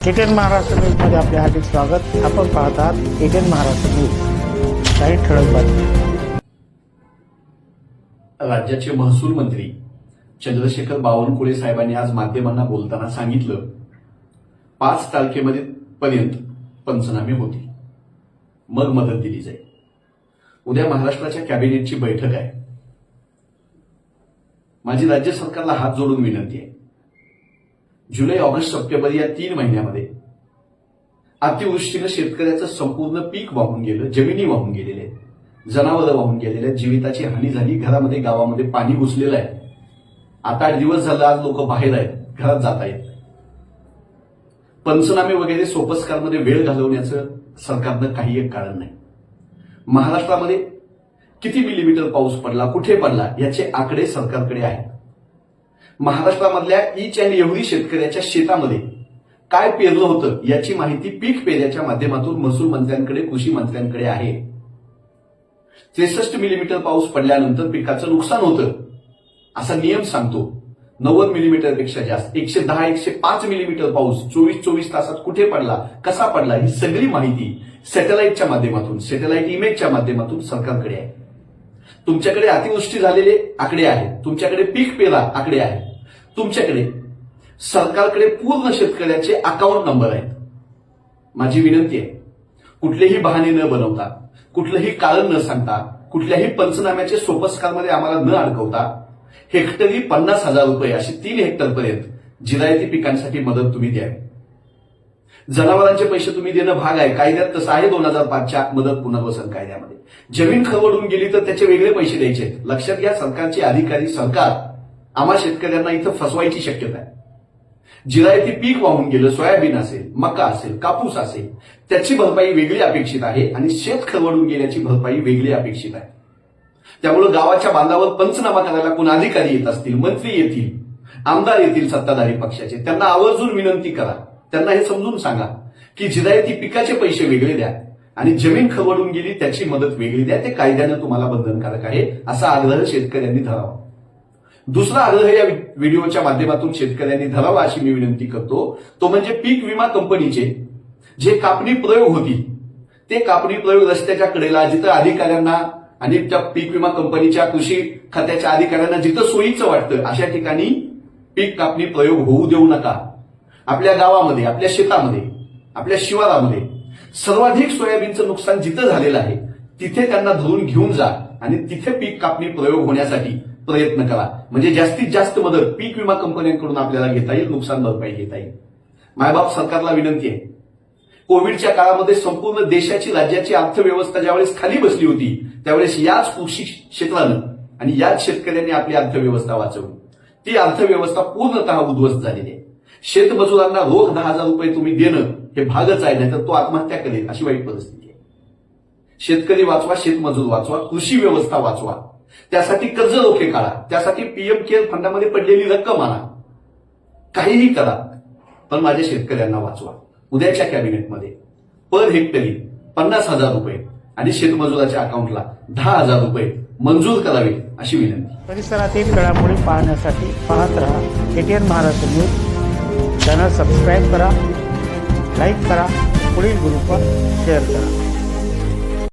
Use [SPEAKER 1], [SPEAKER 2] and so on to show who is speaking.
[SPEAKER 1] ATN Maharashtra न्यूजमध्ये आपले हार्दिक स्वागत. आपण पाहत आहात एटीएन महाराष्ट्र न्यूज. काही ठळक
[SPEAKER 2] राज्याचे महसूल मंत्री चंद्रशेखर बावनकुळे साहेबांनी आज माध्यमांना बोलताना सांगितलं पाच तारखेमध्ये पर्यंत पंचनामे होतील. मग मदत दिली जाईल. उद्या महाराष्ट्राच्या कॅबिनेटची बैठक आहे. माझी राज्य सरकारला हात जोडून विनंती आहे. जुलै ऑगस्ट सप्टेंबर या तीन महिन्यामध्ये अतिवृष्टीनं शेतकऱ्याचं संपूर्ण पीक वाहून गेलं जमिनी वाहून गेलेले जनावरं वाहून गेलेल्या आहेत. जीविताची हानी झाली. घरामध्ये गावामध्ये पाणी घुसलेलं आहे. आठ आठ दिवस झालं आज लोक बाहेर आहेत. घरात जात आहेत. पंचनामे वगैरे सोपस्कारमध्ये वेळ घालवण्याचं सरकारनं काही एक कारण नाही. महाराष्ट्रामध्ये किती मिलीमीटर पाऊस पडला कुठे पडला याचे आकडे सरकारकडे आहेत. महाराष्ट्रामधल्या ईच अँड एव्हरी शेतकऱ्याच्या शेतामध्ये काय पेरलं होतं याची माहिती पीक पेऱ्याच्या माध्यमातून महसूल मंत्र्यांकडे कृषी मंत्र्यांकडे आहे. त्रेसष्ट मिलीमीटर पाऊस पडल्यानंतर पिकाचं नुकसान होतं असा नियम सांगतो. नव्वद मिलीमीटरपेक्षा जास्त एकशे दहा एकशे पाच मिलीमीटर पाऊस चोवीस चोवीस तासात कुठे पडला कसा पडला ही सगळी माहिती सॅटेलाइटच्या माध्यमातून सॅटेलाइट इमेजच्या माध्यमातून सरकारकडे आहे. तुमच्याकडे अतिवृष्टी झालेले आकडे आहेत तुमच्याकडे पीक पेरा आकडे आहेत. तुमच्याकडे सरकारकडे पूर्ण शेतकऱ्याचे अकाउंट नंबर आहेत. माझी विनंती आहे. कुठलेही बहाणे न बनवता कुठलंही कारण न सांगता कुठल्याही पंचनाम्याचे सोपस्कारमध्ये आम्हाला न अडकवता हेक्टरी पन्नास हजार रुपये अशी तीन हेक्टरपर्यंत जिरायती पिकांसाठी मदत तुम्ही द्यावी. जनावरांचे पैसे तुम्ही देणं भाग आहे. कायद्यात तसं आहे दोन हजार पाचच्या मदत पुनर्वसन कायद्यामध्ये. जमीन खरवडून गेली तर त्याचे वेगळे पैसे द्यायचे आहेत. लक्षात घ्या सरकारचे अधिकारी सरकार. आम्हा शेतकऱ्यांना इथं फसवायची शक्यता आहे. जिरायती पीक वाहून गेलं सोयाबीन असेल मका असेल कापूस असेल त्याची भरपाई वेगळी अपेक्षित आहे आणि शेत खरवडून गेल्याची भरपाई वेगळी अपेक्षित आहे. त्यामुळे गावाच्या बांधावर पंचनामा करायला कोण अधिकारी येत असतील मंत्री येतील आमदार येतील सत्ताधारी पक्षाचे त्यांना आवर्जून विनंती करा. त्यांना हे समजून सांगा की जिरायती पिकाचे पैसे वेगळे द्या आणि जमीन खवडून गेली त्याची मदत वेगळी द्या ते कायद्यानं तुम्हाला बंधनकारक आहे असा आग्रह शेतकऱ्यांनी धरावा. दुसरा आग्रह या व्हिडिओच्या माध्यमातून शेतकऱ्यांनी धरावा अशी मी विनंती करतो. तो म्हणजे पीक विमा कंपनीचे जे कापणी प्रयोग होती ते कापणी प्रयोग रस्त्याच्या कडेला जिथं अधिकाऱ्यांना आणि त्या पीक विमा कंपनीच्या कृषी खात्याच्या अधिकाऱ्यांना जिथं सोयीचं वाटतं अशा ठिकाणी पीक कापणी प्रयोग होऊ देऊ नका. आपल्या गावामध्ये आपल्या शेतामध्ये आपल्या शिवारामध्ये सर्वाधिक सोयाबीनचं नुकसान जिथं झालेलं आहे तिथे त्यांना धरून घेऊन जा आणि तिथे पीक कापणी प्रयोग होण्यासाठी प्रयत्न करा. म्हणजे जास्तीत जास्त मदत पीक विमा कंपन्यांकडून आपल्याला घेता येईल नुकसान भरपाई घेता येईल. मायबाप सरकारला विनंती आहे. कोविडच्या काळामध्ये संपूर्ण देशाची राज्याची अर्थव्यवस्था ज्यावेळेस खाली बसली होती त्यावेळेस याच कृषी क्षेत्रानं आणि याच शेतकऱ्यांनी आपली अर्थव्यवस्था वाचवली. ती अर्थव्यवस्था पूर्णतः उद्ध्वस्त झालेली आहे. शेतमजुरांना रोख दहा हजार रुपये तुम्ही देणं हे भागच आहे नाही तर तो आत्महत्या करेल अशी वाईट परिस्थिती आहे. शेतकरी वाचवा शेतमजूर वाचवा कृषी व्यवस्था वाचवा. त्यासाठी कर्ज रोखे काढा. त्यासाठी पीएम केअर फंडामध्ये पडलेली रक्कम आणा. काहीही करा पण माझ्या शेतकऱ्यांना वाचवा. उद्याच्या कॅबिनेटमध्ये पर हेक्टरी पन्नास हजार रुपये आणि शेतमजुराच्या अकाउंटला दहा हजार रुपये मंजूर करावे अशी विनंती.
[SPEAKER 1] परिसरातील घडामोडी पाहण्यासाठी पाहत राहा. ATN Maharashtra news. Channel subscribe करा लाईक करा पुढील ग्रुपवर शेअर करा.